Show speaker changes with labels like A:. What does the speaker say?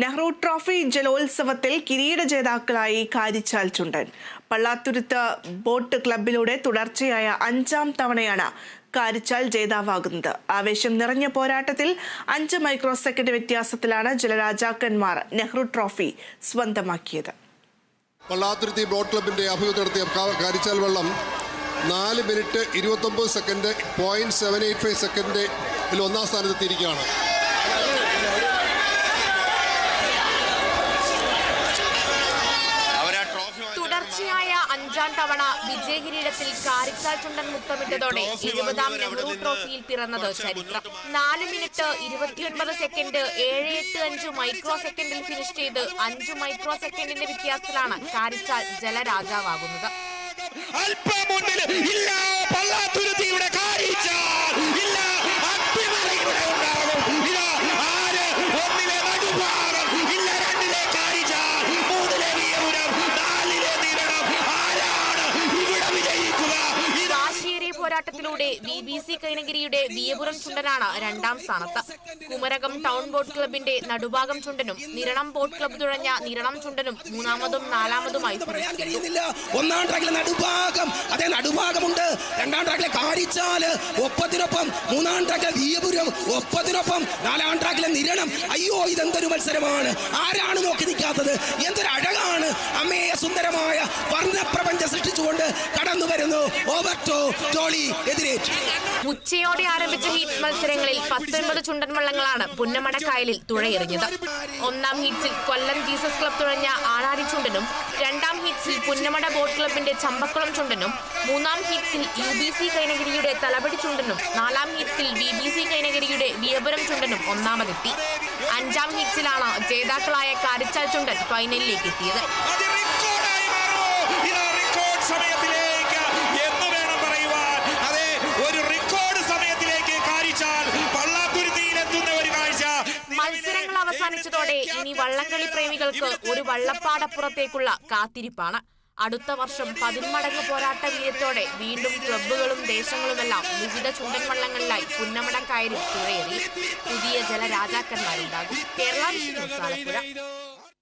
A: Nehru trophy ജലോത്സവത്തിൽ കിരീട ജേതാക്കളായി Karichal Chundan. പള്ളാത്തുരുത്ത് boat ക്ലബിലൂടെ തുടർച്ചയായ അഞ്ചാം തവണയാണ് കാരിച്ചാൽ ജേതാവാകുന്നത്. ആവേശം നിറഞ്ഞ പോരാട്ടത്തിൽ അഞ്ച് മൈക്രോ സെക്കൻഡ് വ്യത്യാസത്തിലാണ് ജലരാജാക്കന്മാർ നെഹ്റു ട്രോഫി സ്വന്തമാക്കിയത്.
B: പള്ളാത്തുരുത്തി ബോട്ട് ക്ലബിന്റെ ആഭിമുഖ്യം നടത്തിയ കാരിച്ചാൽ വെള്ളം നാല് മിനിറ്റ് ഇരുപത്തൊമ്പത് second point seven eight five second ഒന്നാം സ്ഥാനത്തെത്തിയിരിക്കുകയാണ്
C: അവരാ ട്രോഫി
D: തുടർച്ചയായ അഞ്ചാം തവണ വിജയകിരീടത്തിൽ കാരിച്ചാൽ ചുണ്ടൻ മുത്തമിട്ടതോടെ എഴുപതാം നെഹ്റു ട്രോഫിയിൽ പിറന്നത് ചരിത്രം. നാല് മിനിറ്റ് ഇരുപത്തിയൊൻപത് സെക്കൻഡ് ഏഴ് എട്ട് അഞ്ച് മൈക്രോ സെക്കൻഡിൽ ഫിനിഷ് ചെയ്ത് അഞ്ച് മൈക്രോ സെക്കൻഡിന്റെ വ്യത്യാസത്തിലാണ് കാരിച്ചാൽ ജലരാജാവാകുന്നത്.
C: അല്പം മുന്നിൽ
D: പോരാട്ടത്തിലൂടെ വി ബി സി കൈനഗിരിയുടെ വിയപുരം ചുണ്ടനാണ് രണ്ടാം സ്ഥാനത്ത്. കുമരകം ടൗൺ ബോട്ട് ക്ലബിന്റെ നടുഭാഗം ചുണ്ടനും നിരണം ബോട്ട് ക്ലബ്ബ് തുഴഞ്ഞ നിരണം ചുണ്ടനും മൂന്നാമതും നാലാമതുമായി
E: ഒന്നാം ട്രാക്കിലെ നടുഭാഗം. അതേ നടുഭാഗമുണ്ട്. രണ്ടാം ട്രാക്കിലെ കാരിച്ചാൽ ഒപ്പത്തിനൊപ്പം. മൂന്നാം ട്രാക്കിലെ വിയപുരം ഒപ്പത്തിനൊപ്പം. നാലാം ട്രാക്കിലെ നിരണം. അയ്യോ ഇതെന്തൊരു മത്സരമാണ്. ആരാണ് നോക്കി നിൽക്കാത്തത്? എന്തൊരു അഴകാണ് അമ്മയെ സുന്ദരമായ വർണപ്രപഞ്ചം സൃഷ്ടിച്ചുകൊണ്ട് കടന്നു വരുന്നു. ഓവർടോ ടോളി
D: ഉച്ചയോടെ ആരംഭിച്ച ഹീറ്റ് മത്സരങ്ങളിൽ പത്തൊൻപത് ചുണ്ടൻ വള്ളങ്ങളാണ് പുന്നമട കായലിൽ തുഴയെറിഞ്ഞത്. ഒന്നാം ഹീറ്റ്സിൽ കൊല്ലം ജീസസ് ക്ലബ് തുഴഞ്ഞ ആളാരി ചുണ്ടനും രണ്ടാം ഹീറ്റ്സിൽ പുന്നമട ബോട്ട് ക്ലബിന്റെ ചമ്പക്കുളം ചുണ്ടനും മൂന്നാം ഹീറ്റ്സിൽ യു ബി സി കൈനഗിരിയുടെ തലപടി ചുണ്ടനും നാലാം ഹീറ്റ്സിൽ ബി ബി സി കൈനഗിരിയുടെ വിയപുരം ചുണ്ടനും ഒന്നാമതെത്തി. അഞ്ചാം ഹീറ്റ്സിലാണ് ജേതാക്കളായ കാരിച്ചാൽ ചുണ്ടൻ ഫൈനലിലേക്ക് എത്തിയത്. അവസാനിച്ചതോടെ ഇനി വള്ളംകളി പ്രേമികൾക്ക് ഒരു വള്ളപ്പാടപ്പുറത്തേക്കുള്ള കാത്തിരിപ്പാണ്. അടുത്ത വർഷം പതിന്മടങ്ങ് പോരാട്ട വീര്യത്തോടെ വീണ്ടും ക്ലബ്ബുകളും ദേശങ്ങളുമെല്ലാം വിവിധ ചുണ്ടൻ വള്ളങ്ങളിലായി പുന്നമടം കയറി തുഴയേറി പുതിയ ജലരാജാക്കന്മാരുണ്ടാകും. കേരള